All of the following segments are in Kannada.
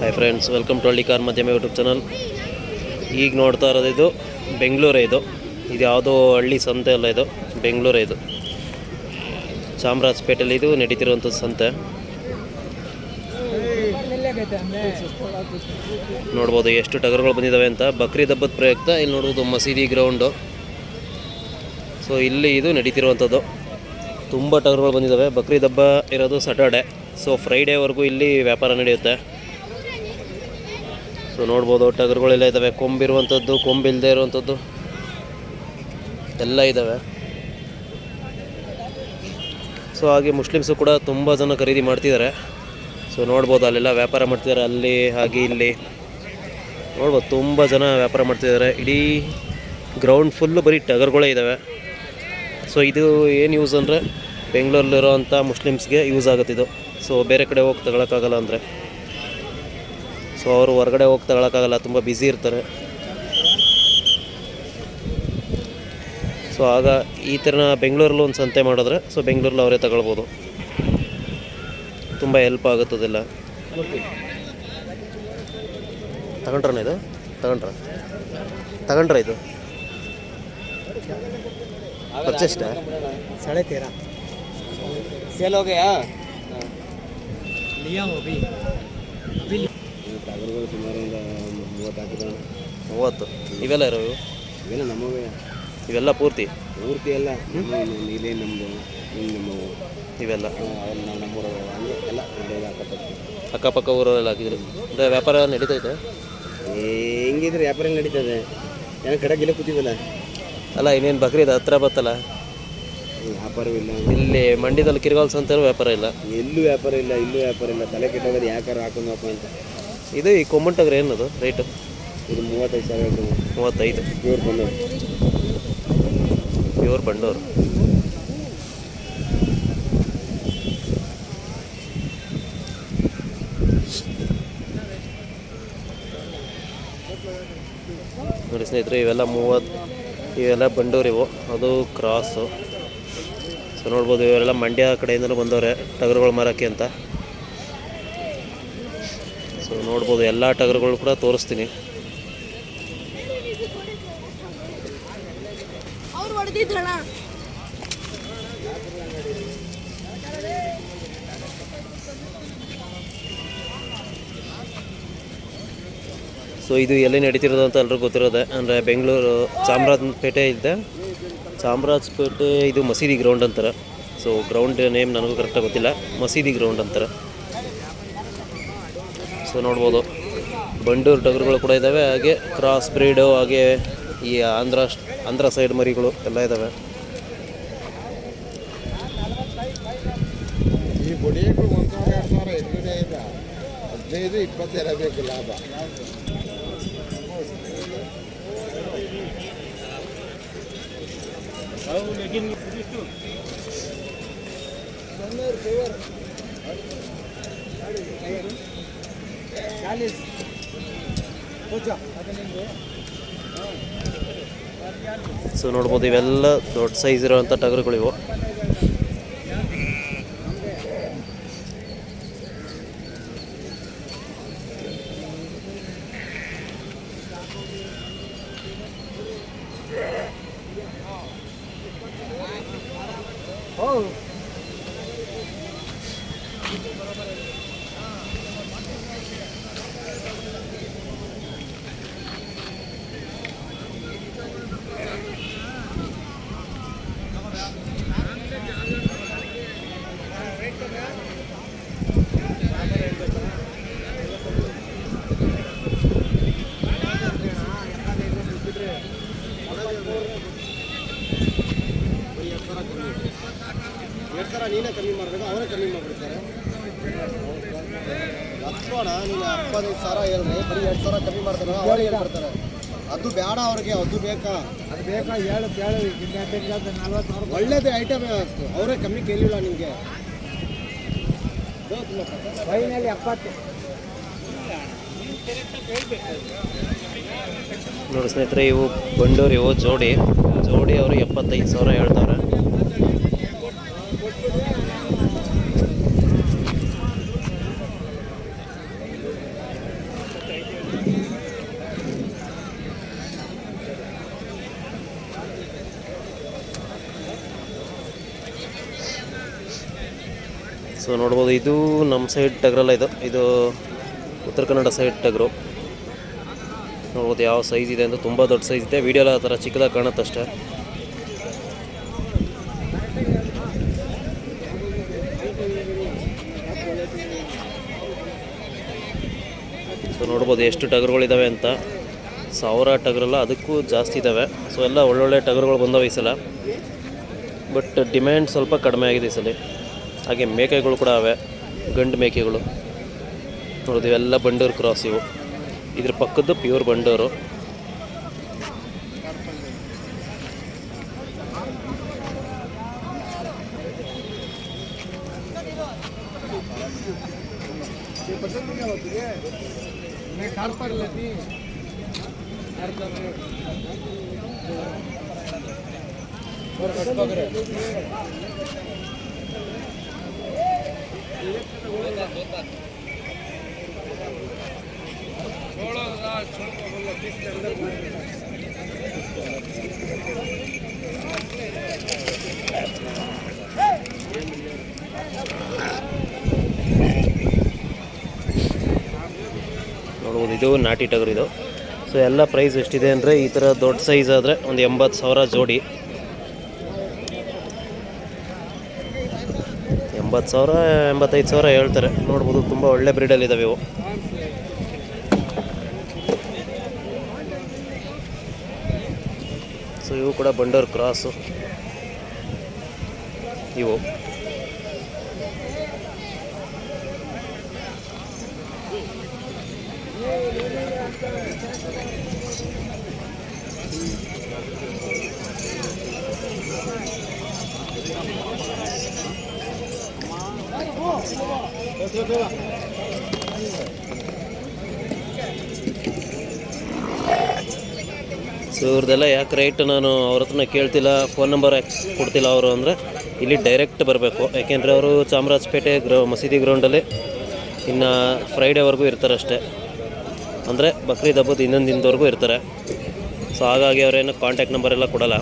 Hi friends welcome to Hallikar Madhyama YouTube channel ಈಗ ನೋಡ್ತಾ ಇರೋದು ಇದು ಬೆಂಗಳೂರೇ ಇದು. ಇದು ಯಾವುದೋ ಹಳ್ಳಿ ಸಂತೆ ಅಲ್ಲ ಇದು, ಬೆಂಗಳೂರೇ ಇದು. ಚಾಮರಾಜಪೇಟೆಯಲ್ಲಿ ಇದು ನಡೀತಿರುವಂಥ ಸಂತೆ. ನೋಡ್ಬೋದು ಎಷ್ಟು ಟಗರುಗಳು ಬಂದಿದ್ದಾವೆ ಅಂತ. ಬಕ್ರೀದ್ ಹಬ್ಬದ ಪ್ರಯುಕ್ತ, ಇಲ್ಲಿ ನೋಡ್ಬೋದು ಮಸೀದಿ ಗ್ರೌಂಡು ಸೊ ಇಲ್ಲಿ ಇದು ನಡೀತಿರುವಂಥದ್ದು. ತುಂಬ ಟಗರುಗಳು ಬಂದಿದ್ದಾವೆ. ಬಕ್ರೀದ್ ಹಬ್ಬ ಇರೋದು ಸ್ಯಾಟರ್ಡೆ ಸೊ ಫ್ರೈಡೇವರೆಗೂ ಇಲ್ಲಿ ವ್ಯಾಪಾರ ನಡೆಯುತ್ತೆ. ಸೊ ನೋಡ್ಬೋದು, ಟಗರುಗಳೆಲ್ಲ ಇದ್ದಾವೆ. ಕೊಂಬಿರುವಂಥದ್ದು ಕೊಂಬಿಲ್ಲದೆ ಇರುವಂಥದ್ದು. ಎಲ್ಲ ಇದ್ದಾವೆ. ಸೊ ಹಾಗೆ ಮುಸ್ಲಿಮ್ಸು ಕೂಡ ತುಂಬ ಜನ ಖರೀದಿ ಮಾಡ್ತಿದ್ದಾರೆ. ಸೊ ನೋಡ್ಬೋದು, ಅಲ್ಲೆಲ್ಲ ವ್ಯಾಪಾರ ಮಾಡ್ತಿದ್ದಾರೆ. ಅಲ್ಲಿ, ಹಾಗೆ ಇಲ್ಲಿ. ನೋಡ್ಬೋದು, ತುಂಬ ಜನ ವ್ಯಾಪಾರ ಮಾಡ್ತಿದ್ದಾರೆ. ಇಡೀ ಗ್ರೌಂಡ್ ಫುಲ್ಲು ಬರೀ ಟಗರುಗಳೇ ಇದ್ದಾವೆ. ಸೊ ಇದು ಏನು ಯೂಸ್ ಅಂದರೆ ಬೆಂಗಳೂರಲ್ಲಿರೋವಂಥ ಮುಸ್ಲಿಮ್ಸ್ಗೆ ಯೂಸ್ ಆಗುತ್ತಿದ್ದು ಸೊ ಬೇರೆ ಕಡೆ ಹೋಗಿ ತಗೊಳಕ್ಕಾಗಲ್ಲ ಅಂದರೆ. ಸೊ ಅವರು ಹೊರಗಡೆ ಹೋಗಿ ತಗೊಳಕ್ಕಾಗಲ್ಲ, ತುಂಬ ಬ್ಯುಸಿ ಇರ್ತಾರೆ. ಸೊ ಆಗ ಈ ಥರ ಬೆಂಗಳೂರಲ್ಲಿ ಒಂದು ಸಂತೆ ಮಾಡಿದ್ರೆ ಸೊ ಬೆಂಗಳೂರಲ್ಲಿ ಅವರೇ ತಗೊಳ್ಬೋದು. ತುಂಬ ಹೆಲ್ಪ್ ಆಗುತ್ತದೆಲ್ಲ ತಗೊಂಡ್ರನ ಇದು? ತಗೊಂಡ್ರ? ತಗೊಂಡ್ರ ಇದು? ಪರ್ಚೆಸ್ಟ साढ़े तेरह सेल हो गया लिया हो भी ಟಗರುಗಳು ಸುಮಾರು ಒಂದು ಮೂವತ್ತು ಹಾಕಿದ ಮೂವತ್ತು ಇವೆಲ್ಲ ಇರೋ ಇವು ಇವೆಲ್ಲ ನಮಗೆ ಇವೆಲ್ಲ ಪೂರ್ತಿ ಪೂರ್ತಿ ಎಲ್ಲ ನಮ್ಮ ನೀಲೇ ನಮ್ಮದು ಹಿಂಗೆ ನಮ್ಮವು ಇವೆಲ್ಲ ಅವೆಲ್ಲ ನಾವು ನಮ್ಮೂರ ಹಂಗೆ ಎಲ್ಲ ಎಲ್ಲ ಅಕ್ಕಪಕ್ಕ ಅಕ್ಕಪಕ್ಕ ಊರಲ್ಲೆಲ್ಲ ಹಾಕಿದ್ರು ಅಂದರೆ ವ್ಯಾಪಾರ ನಡೀತೈತೆ ಹೆಂಗಿದ್ರೆ ವ್ಯಾಪಾರ ಹೆಂಗ್ ನಡೀತದೆ ಏನೋ ಕಡೆಗೆಲ್ಲ ಕೂತೀವಲ್ಲ ಅಲ್ಲ ಇನ್ನೇನು ಬಕ್ರೀದ್ ಹತ್ರ ಬತ್ತಲ್ಲ? ವ್ಯಾಪಾರವಿಲ್ಲ. ಇಲ್ಲಿ ಮಂಡ್ಯದಲ್ಲಿ ಕಿರ್ಗಾಲ್ ಅಂತ ವ್ಯಾಪಾರ ಇಲ್ಲ. ಎಲ್ಲೂ ವ್ಯಾಪಾರ ಇಲ್ಲ ಇಲ್ಲೂ ವ್ಯಾಪಾರ ಇಲ್ಲ. ತಲೆ ಕೆಟ್ಟೋಗೋದು ಯಾಕಾರ ಹಾಕೊಂಡಪ್ಪ ಅಂತ. ಇದು ಈ ಕೊಮ್ಮಂಟಗ್ರೆ ಏನದು ರೇಟು ಇದು ಮೂವತ್ತೈದು ಸಾವಿರ ಮೂವತ್ತೈದು. ಪ್ಯೂರ್ ಬಂದವರು. ಪ್ಯೂರ್ ಬಂಡೂರು ನೋಡಿ ಸ್ನೇಹಿತರೆ, ಇವೆಲ್ಲ ಮೂವತ್ತು ಇವೆಲ್ಲ ಬಂಡೂರು ಇವು. ಅದು ಕ್ರಾಸು. ಸೊ ನೋಡ್ಬೋದು, ಇವರೆಲ್ಲ ಮಂಡ್ಯ ಕಡೆಯಿಂದಲೂ ಬಂದವ್ರೆ, ಟಗರುಗಳು ಮಾರೋಕ್ಕೆ ಅಂತ. ಸೊ ನೋಡ್ಬೋದು, ಎಲ್ಲ ಟಗರುಗಳು ಕೂಡ ತೋರಿಸ್ತೀನಿ. ಅವ್ರು ಸೊ ಇದು ಎಲ್ಲಿ ನಡೀತಿರೋದು ಅಂತ ಎಲ್ಲರಿಗೂ ಗೊತ್ತಿರೋದೆ. ಅಂದರೆ ಬೆಂಗಳೂರು ಚಾಮರಾಜಪೇಟೆ ಇದೆ. ಚಾಮರಾಜಪೇಟೆ, ಇದು ಮಸೀದಿ ಗ್ರೌಂಡ್ ಅಂತಾರೆ. ಸೊ ಗ್ರೌಂಡ್ ನೇಮ್ ನನಗೂ ಕರೆಕ್ಟಾಗಿ ಗೊತ್ತಿಲ್ಲ. ಮಸೀದಿ ಗ್ರೌಂಡ್ ಅಂತಾರೆ. ಸೊ ನೋಡ್ಬೋದು. ಬಂಡೂರು ಟಗರುಗಳು ಕೂಡ ಇದ್ದಾವೆ ಹಾಗೆ ಕ್ರಾಸ್ ಬ್ರೀಡು ಹಾಗೆ ಈ ಆಂಧ್ರ ಆಂಧ್ರ ಸೈಡ್ ಮರಿಗಳು ಎಲ್ಲ ಇದ್ದಾವೆ ಈ ಹದಿನೈದು ಇಪ್ಪತ್ತು ಇರಬೇಕು ಲಾಭ चालीस पूछो ಸೊ ನೋಡ್ಬೋದು ಇವೆಲ್ಲ ದೊಡ್ಡ ಸೈಜ್ ಇರೋವಂಥ ಟಗರುಗಳು ಇವು ಎರಡು ಸಾವಿರ ನೀನೇ ಕಮ್ಮಿ ಮಾಡಬೇಕು ಅವರೇ ಕಮ್ಮಿ ಮಾಡಿಬಿಡ್ತಾರೆ. ಹತ್ತೋಣ ನೀನು ಎಪ್ಪತ್ತೈದು ಸಾವಿರ ಹೇಳ್ರಿ ಬರೀ ಎರಡು ಸಾವಿರ ಕಮ್ಮಿ ಮಾಡ್ತಾರೆ ಅವರೇ ಹೇಳ್ಬಿಡ್ತಾರೆ. ಅದು ಬೇಡ ಅವ್ರಿಗೆ ಅದು ಬೇಕಾ? ಅದು ಬೇಕಾ ಹೇಳು ಕೇಳು ಒಳ್ಳೇದೇ ಐಟಮ್ ಅವರೇ ಕಮ್ಮಿ ಕೇಳಿಲ್ಲ ನಿಮಗೆ. ಫೈನಲ್ ಎಪ್ಪತ್ತು. ನೋಡಿ ಸ್ನೇಹಿತರೆ ಇವು ಬಂಡೂರು ಇವು ಜೋಡಿ. ಜೋಡಿ ಅವರು ಎಪ್ಪತ್ತೈದು ಸಾವಿರ ಹೇಳ್ತಾರೆ. ಸೊ ನೋಡ್ಬೋದು ಇದು ನಮ್ಮ ಸೈಡ್ ಟಗ್ರಲ್ಲ ಇದು. ಇದು ಉತ್ತರ ಕನ್ನಡ ಸೈಡ್ ಟಗರು. ನೋಡ್ಬೋದು ಯಾವ ಸೈಜ್ ಇದೆ ಅಂತ ತುಂಬ ದೊಡ್ಡ ಸೈಜ್ ಇದೆ. ವಿಡಿಯೋ ಆ ಥರ ಚಿಕ್ಕದಾಗಿ ಕಾಣುತ್ತಷ್ಟೇ. ಸೊ ನೋಡ್ಬೋದು ಎಷ್ಟು ಟಗರುಗಳಿದ್ದಾವೆ ಅಂತ. ಸಾವಿರ ಟಗರಲ್ಲ ಅದಕ್ಕೂ ಜಾಸ್ತಿ ಇದ್ದಾವೆ ಸೊ ಎಲ್ಲ ಒಳ್ಳೊಳ್ಳೆ ಟಗರುಗಳು ಬಂದವೆ ಈ ಸಲ. ಬಟ್ ಡಿಮ್ಯಾಂಡ್ ಸ್ವಲ್ಪ ಕಡಿಮೆ ಆಗಿದೆ ಈ ಸಲ. ಹಾಗೆ ಮೇಕೆಗಳು ಕೂಡ ಅವೆ, ಗಂಡು ಮೇಕೆಗಳು. ನೋಡೋದು ಇವೆಲ್ಲ ಬಂಡೂರು ಕ್ರಾಸ್ ಇವು. ಇದ್ರ ಪಕ್ಕದ್ದು ಪ್ಯೂರ್ ಬಂಡೂರು. ನೋಡ್ಬೋದು, ಇದು ನಾಟಿ ಟಗರು ಇದು ಸೊ ಎಲ್ಲ ಪ್ರೈಸ್ ಎಷ್ಟಿದೆ ಅಂದರೆ ಈ ಥರ ದೊಡ್ಡ ಸೈಜ್ ಆದರೆ ಒಂದು ಎಂಬತ್ತು ಸಾವಿರ ಜೋಡಿ. ಎಂಬತ್ತು ಸಾವಿರ, ಎಂಬತ್ತೈದು ಸಾವಿರ ಹೇಳ್ತಾರೆ. ನೋಡ್ಬೋದು ತುಂಬ ಒಳ್ಳೆ ಬ್ರೀಡಲ್ಲಿ ಇದ್ದಾವೆ ಇವು. ಸೊ ಇವು ಕೂಡ ಬಂಡೋರ್ ಕ್ರಾಸು ಇವು. ಸೊ ಇವ್ರದ್ದೆಲ್ಲ ಯಾಕೆ ರೇಟ್ ನಾನು ಅವ್ರ ಹತ್ರನ ಕೇಳ್ತಿಲ್ಲ ಫೋನ್ ನಂಬರ್ ಕೊಡ್ತಿಲ್ಲ ಅವರು ಅಂದರೆ, ಇಲ್ಲಿ ಡೈರೆಕ್ಟ್ ಬರಬೇಕು. ಯಾಕೆಂದರೆ ಅವರು ಚಾಮರಾಜಪೇಟೆ ಗ್ರೌ, ಮಸೀದಿ ಗ್ರೌಂಡಲ್ಲಿ ಇನ್ನು ಫ್ರೈಡೇವರೆಗೂ ಇರ್ತಾರೆ ಅಷ್ಟೇ. ಅಂದರೆ ಬಕ್ರೀದ್ ಹಬ್ಬದ ಇನ್ನೊಂದು ದಿನದವರೆಗೂ ಇರ್ತಾರೆ. ಸೊ ಹಾಗಾಗಿ ಅವರೇನು ಕಾಂಟ್ಯಾಕ್ಟ್ ನಂಬರ್ ಎಲ್ಲ ಕೊಡಲ್ಲ.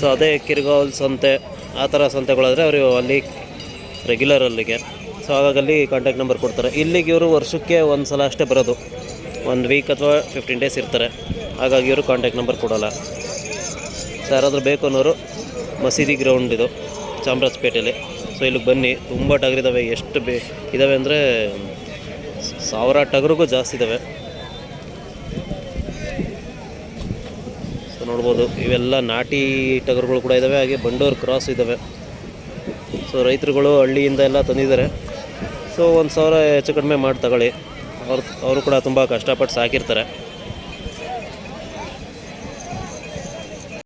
ಸೊ ಅದೇ ಕಿರ್ಗಾವಲ್ ಸಂತೆ, ಆ ಥರ ಸಂತೆಗಳಾದರೆ ಅವರು ಅಲ್ಲಿ ರೆಗ್ಯುಲರ್ ಅಲ್ಲಿಗೆ. ಸೊ ಹಾಗಾಗಿ ಅಲ್ಲಿ ಕಾಂಟ್ಯಾಕ್ಟ್ ನಂಬರ್ ಕೊಡ್ತಾರೆ. ಇಲ್ಲಿಗೆ ಇವರು ವರ್ಷಕ್ಕೆ ಒಂದು ಸಲ ಅಷ್ಟೇ ಬರೋದು. ಒಂದು ವೀಕ್ ಅಥವಾ ಫಿಫ್ಟೀನ್ ಡೇಸ್ ಇರ್ತಾರೆ. ಹಾಗಾಗಿ ಇವರು ಕಾಂಟ್ಯಾಕ್ಟ್ ನಂಬರ್ ಕೊಡೋಲ್ಲ. ಸೊ ಯಾರಾದರೂ ಬೇಕು ಅನ್ನೋರು, ಮಸೀದಿ ಗ್ರೌಂಡ್ ಇದು ಚಾಮರಾಜಪೇಟೆಯಲ್ಲಿ ಸೊ ಇಲ್ಲಿಗೆ ಬನ್ನಿ. ತುಂಬ ಟಗರಿದ್ದಾವೆ ಎಷ್ಟು ಬೇ ಇದ್ದಾವೆ ಅಂದರೆ ಸಾವಿರ ಟಗರಿಗೂ ಜಾಸ್ತಿ ಇದ್ದಾವೆ ಸೊ ನೋಡ್ಬೋದು. ಇವೆಲ್ಲ ನಾಟಿ ಟಗರುಗಳು ಕೂಡ ಇದ್ದಾವೆ ಹಾಗೆ ಬಂಡೂರು ಕ್ರಾಸ್ ಇದ್ದಾವೆ ಸೊ ರೈತರುಗಳು ಹಳ್ಳಿಯಿಂದ ಎಲ್ಲ ತಂದಿದ್ದಾರೆ. ಸೊ ಒಂದು ಸಾವಿರ ಹೆಚ್ಚು ಕಡಿಮೆ ಮಾಡಿ ತಗೊಳ್ಳಿ. ಅವ್ರು ಅವರು ಕೂಡ ತುಂಬ ಕಷ್ಟಪಟ್ಟು ಸಾಕಿರ್ತಾರೆ.